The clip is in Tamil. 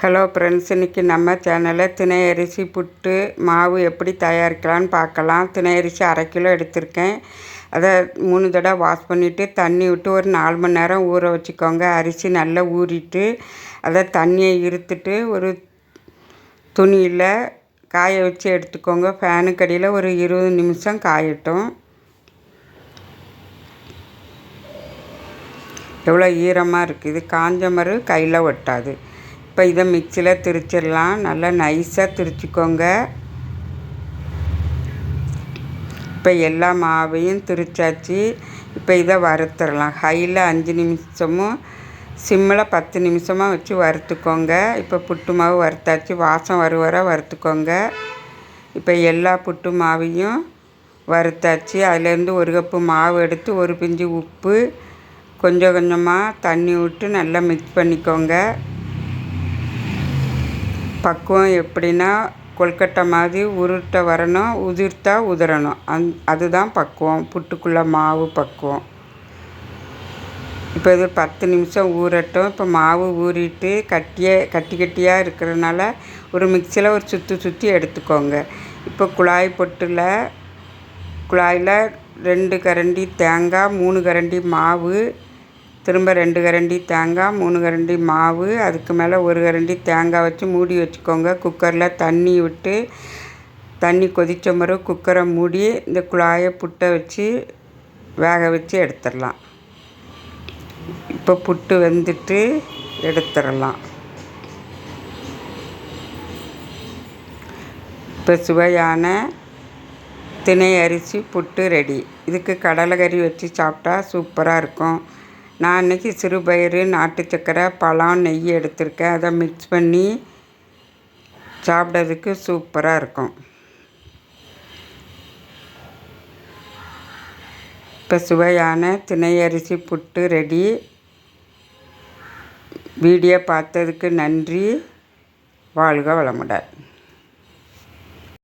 ஹலோ ஃப்ரெண்ட்ஸ் இன்றைக்கி நம்ம சேனலில் தினை அரிசி புட்டு மாவு எப்படி தயாரிக்கலாம்னு பார்க்கலாம். தினை அரிசி அரை கிலோ எடுத்திருக்கேன். அதை மூணு தடவை வாஷ் பண்ணிவிட்டு தண்ணி விட்டு ஒரு நாலு மணி நேரம் ஊற வச்சுக்கோங்க. அரிசி நல்லா ஊறிட்டு அதை தண்ணியை இருத்துட்டு ஒரு துணியில் காய வச்சு எடுத்துக்கோங்க. ஃபேனுக்கு அடியில் ஒரு இருபது நிமிஷம் காயட்டும். எவ்வளோ ஈரமாக இருக்குது காஞ்ச மறு கையில் ஒட்டாது. இப்போ இதை மிக்சியில் திரிச்சிடலாம். நல்லா நைஸாக திரிச்சிக்கோங்க. இப்போ எல்லா மாவையும் திரிச்சாச்சு. இப்போ இதை வறுத்துடலாம். ஹையில் அஞ்சு நிமிஷமும் சிம்மில் பத்து நிமிஷமாக வச்சு வறுத்துக்கோங்க. இப்போ புட்டு மாவு வறுத்தாச்சு. வாசம் வர வர வறுத்துக்கோங்க. இப்போ எல்லா புட்டு மாவையும் வறுத்தாச்சு. அதுலேருந்து ஒரு கப்பு மாவு எடுத்து ஒரு பிஞ்சு உப்பு கொஞ்சம் கொஞ்சமாக தண்ணி விட்டு நல்லா மிக்ஸ் பண்ணிக்கோங்க. பக்குவம் எப்படின்னா கொல்கட்டை மாதிரி உருட்ட வரணும் உதிர்த்தா உதிரணும் அந் அதுதான் பக்குவம். புட்டுக்குள்ளே மாவு பக்குவம். இப்போ இது பத்து நிமிஷம் ஊறட்டும். இப்போ மாவு ஊறிட்டு கட்டியே கட்டி கட்டியாக இருக்கிறதுனால ஒரு மிக்சியில் ஒரு சுற்றி சுற்றி எடுத்துக்கோங்க. இப்போ குழாய் பொட்டில் குழாயில் ரெண்டு கரண்டி தேங்காய் மூணு கரண்டி மாவு திரும்ப ரெண்டு கரண்டி தேங்காய் மூணு கரண்டி மாவு அதுக்கு மேலே ஒரு கரண்டி தேங்காய் வச்சு மூடி வச்சுக்கோங்க. குக்கரில் தண்ணி விட்டு தண்ணி கொதித்த பிறகு குக்கரை மூடி இந்த குழாயை புட்டை வச்சு வேக வச்சு எடுத்துடலாம். இப்போ புட்டு வெந்துட்டு எடுத்துடலாம். இப்போ சுவையான தினை அரிசி புட்டு ரெடி. இதுக்கு கடலைக்கறி வச்சு சாப்பிட்டா சூப்பராக இருக்கும். நான் இன்றைக்கி சிறுபயிறு நாட்டு சக்கரை பழம் நெய் எடுத்திருக்கேன். அதை மிக்ஸ் பண்ணி சாப்பிட்றதுக்கு சூப்பராக இருக்கும். இப்போ சுவையான திணை அரிசி புட்டு ரெடி வீடியோ பார்த்ததுக்கு நன்றி. வாழ்க வளமுடன்.